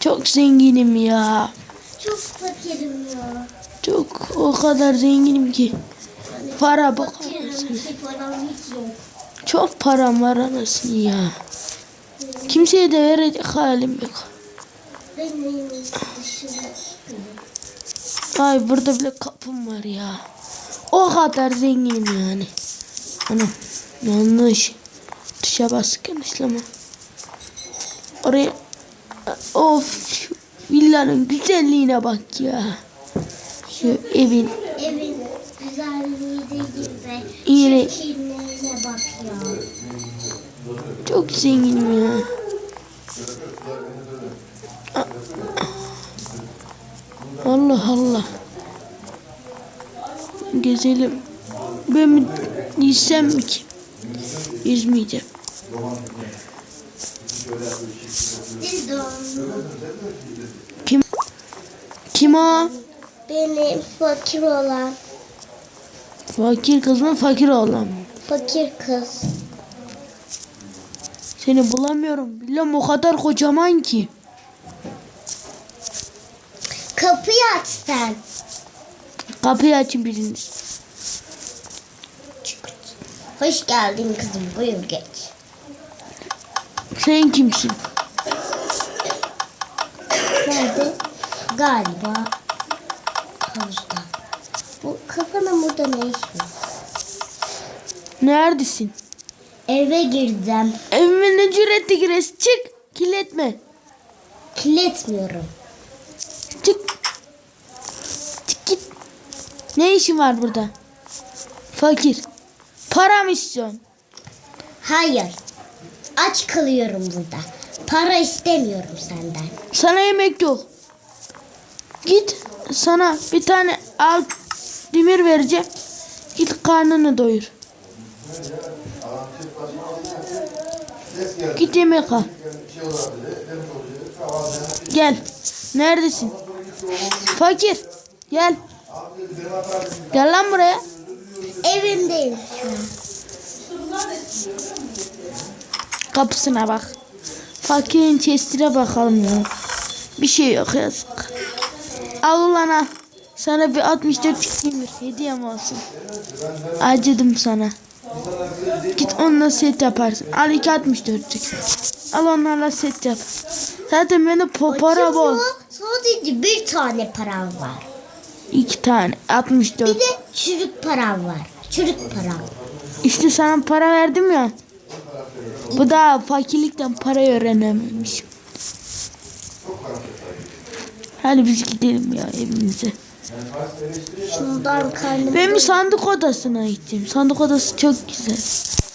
Çok zenginim ya. Çok fakirim ya. Çok o kadar zenginim ki. Para param hiç yok. Çok param var anasını ya. Kimseye de verecek halim yok. Ay burada bile kapım var ya. O kadar zenginim yani. Anam yanlış. Tuşa basık yanlışlama. Oraya of villanın güzelliğine bak ya. Şu evin Evin güzelliği de gibi. Şekillerine bak ya. çok zenginim ya. Allah Allah. Gezelim. Ben mi mi ki? Yüzmeyeceğim. Kim? Kim o? Benim fakir olan. Fakir kız mı fakir oğlan mı? Fakir kız. Seni bulamıyorum. Bilmem o kadar kocaman ki. Kapıyı aç sen. Kapıyı açın biriniz. Hoş geldin kızım. Buyur geç. Sen kimsin? Nerede? Galiba havuzda. Bu kafanın burada ne iş var? Neredesin? Eve girdim. Evime ne cüretle gires? Çık. Kirletme. Kirletmiyorum. Çık. Çık git. Ne işin var burada? Fakir. Para mı istiyorsun? Hayır. Aç kalıyorum burada. Para istemiyorum senden. Sana yemek yok. Git sana bir tane al demir vereceğim. Git karnını doyur. Git yemek al. Gel. Neredesin? Fakir. Gel. Gel lan buraya. Evimdeyim şu an. Kapısına bak. Fakirin chestine bakalım ya. Bir şey yok yazık. Al ulan al. Sana bir 64 demir hediyem olsun. Acıdım sana. Git onunla set yaparsın. Al iki 64'lük. Al onlarla set yap. Zaten bende po- para bol. Sadece bir tane param var. İki tane. 64. Bir de çürük param var. Çürük param. İşte sana para verdim ya. Bu da fakirlikten para öğrenememişim. Hadi biz gidelim ya evimize. Şundan karnımı, Ben bir sandık odasına gittim. Sandık odası çok güzel.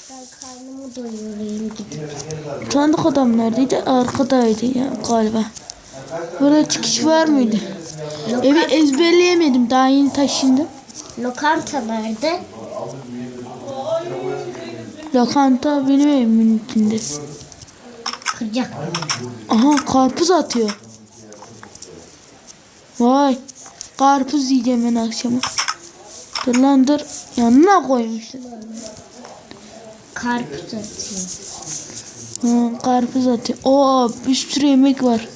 ben karnımı doyurayım gidip. Sandık odam neredeydi? Arkadaydı ya galiba. Burada çıkış var mıydı? Evi ezberleyemedim. Daha yeni taşındım. Lokanta nerede? Lokanta benim evimin içinde. Kıracak. Aha karpuz atıyor. Vay. Karpuz yiyeceğim ben akşama. Dur lan dur. Yanına koymuşlar. Karpuz atıyor. Ha, karpuz atıyor. Oo bir sürü yemek var.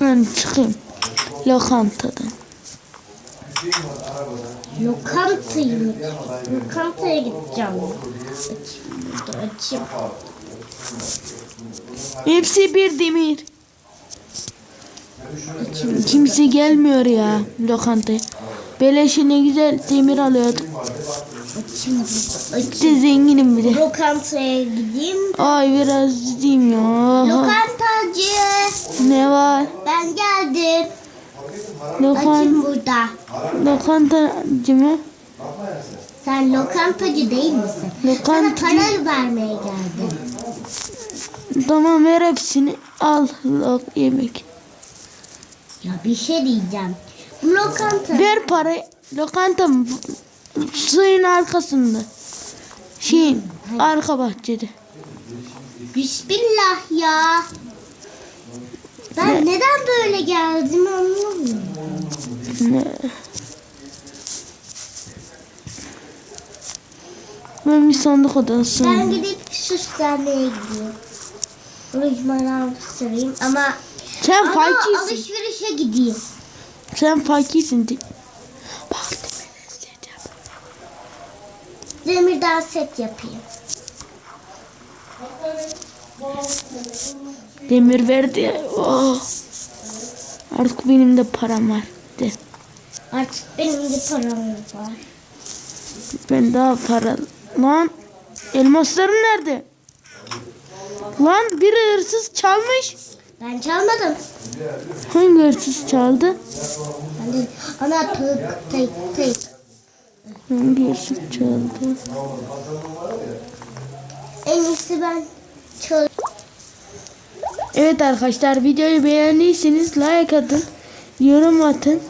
Ben çıkayım. Lokantadan. Lokantayım. Lokantaya gideceğim. Açayım burada açayım. Hepsi bir demir. Kimse gelmiyor ya lokantaya. Beleşe ne güzel demir alıyordum. Açayım. Açayım. İşte zenginim bir de. Lokantaya gideyim. Ay biraz gideyim ya. Lokantacı. Lokan, Açayım burada. lokantacı mı? Sen lokantacı değil misin? Sana Lokantacı. para vermeye geldim. Tamam ver hepsini. Al lok yemek. Ya bir şey diyeceğim. Bu lokanta Ver parayı. Lokanta mı? Suyun arkasında. Şeyin arka bahçede. Bismillah ya. Ben neden böyle geldim anlamıyorum. Ne? Ben bir sandık odası. Ben gidip süslenmeye gidiyorum. Rujmanı süreyim ama Sen ama fakirsin. alışverişe gideyim. Sen fakirsin. de- Bak yap. Demirden set yapayım. Demir verdi. Oh. Artık benim de param var. De. Artık benim de param var. Ben daha para... Lan elmaslarım nerede? Lan biri hırsız çalmış. Ben çalmadım. Hangi hırsız çaldı? De ana tık tık tık. Hangi hırsız çaldı? En iyisi ben çal. Evet arkadaşlar videoyu beğendiyseniz like atın. Yorum atın.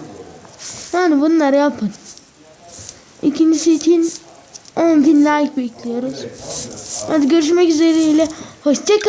Yani bunları yapın. İkincisi için 10.000 like bekliyoruz. Hadi görüşmek üzere. Hoşçakalın.